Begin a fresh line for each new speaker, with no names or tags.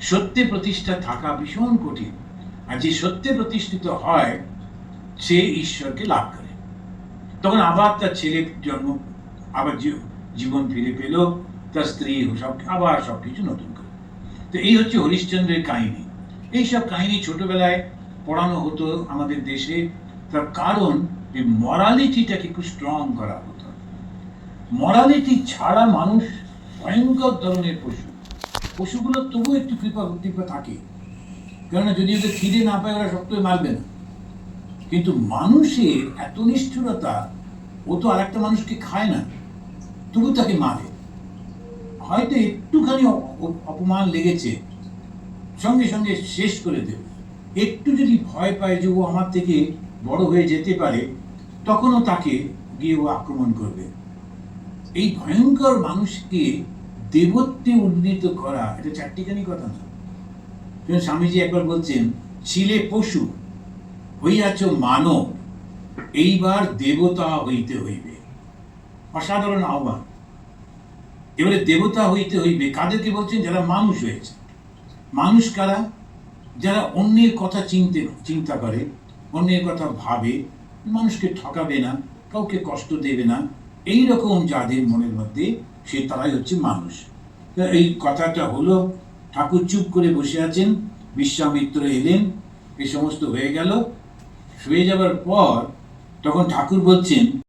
সত্যে প্রতিষ্ঠা থাকা ভীষণ কঠিন। আর যে সত্যে প্রতিষ্ঠিত হয়, সে ঈশ্বরকে লাভ করে। তখন আবার তার ছেলের জন্ম, আবার জীবন ফিরে পেল, তার স্ত্রী সব আবার সব কিছু নতুন করে। তো এই হচ্ছে হরিশ্চন্দ্রের কাহিনী। এইসব কাহিনী ছোটবেলায় পড়ানো হতো আমাদের দেশে। তার কারণ, এই মরালিটিটাকে একটু স্ট্রং করা হতো। মরালিটি ছাড়া মানুষ ভয়ঙ্কর ধরনের পশু। পশুগুলো তবু একটু কৃপা কৃপা থাকে। কেননা যদি ওদের খিদে না পায়, ওরা সত্যই মারবে না। কিন্তু মানুষের এত নিষ্ঠুরতা, ও তো আরেকটা মানুষকে খায় না, তবু তাকে মারে। হয়তো একটুখানি অপমান লেগেছে, সঙ্গে সঙ্গে শেষ করে দেবে। একটু যদি ভয় পায় যে ও আমার থেকে বড় হয়ে যেতে পারে, তখনও তাকে গিয়ে ও আক্রমণ করবে। এই ভয়ঙ্কর মানুষকে দেবত্বে উন্নীত করা, এটা চারটিখানি কথা না। স্বামীজি একবার বলছেন, ছিলে পশু, হইয়াছ মানব, এইবার দেবতা হইতে হইবে। অসাধারণ আহ্বান। এবারে দেবতা হইতে হইবে, কাদেরকে বলছেন? যারা মানুষ হয়েছে। মানুষ কারা? যারা অন্যের কথা চিনতে, চিন্তা করে, অন্যের কথা ভাবে, মানুষকে ঠকাবে না, কাউকে কষ্ট দেবে না এই রকম যাদের মনের মধ্যে সে তারাই হচ্ছে মানুষ। এই কথাটা হলো, ঠাকুর চুপ করে বসে আছেন, বিশ্বামিত্র এলেন এই সমস্ত হয়ে গেল। হয়ে যাবার পর তখন ঠাকুর বলছেন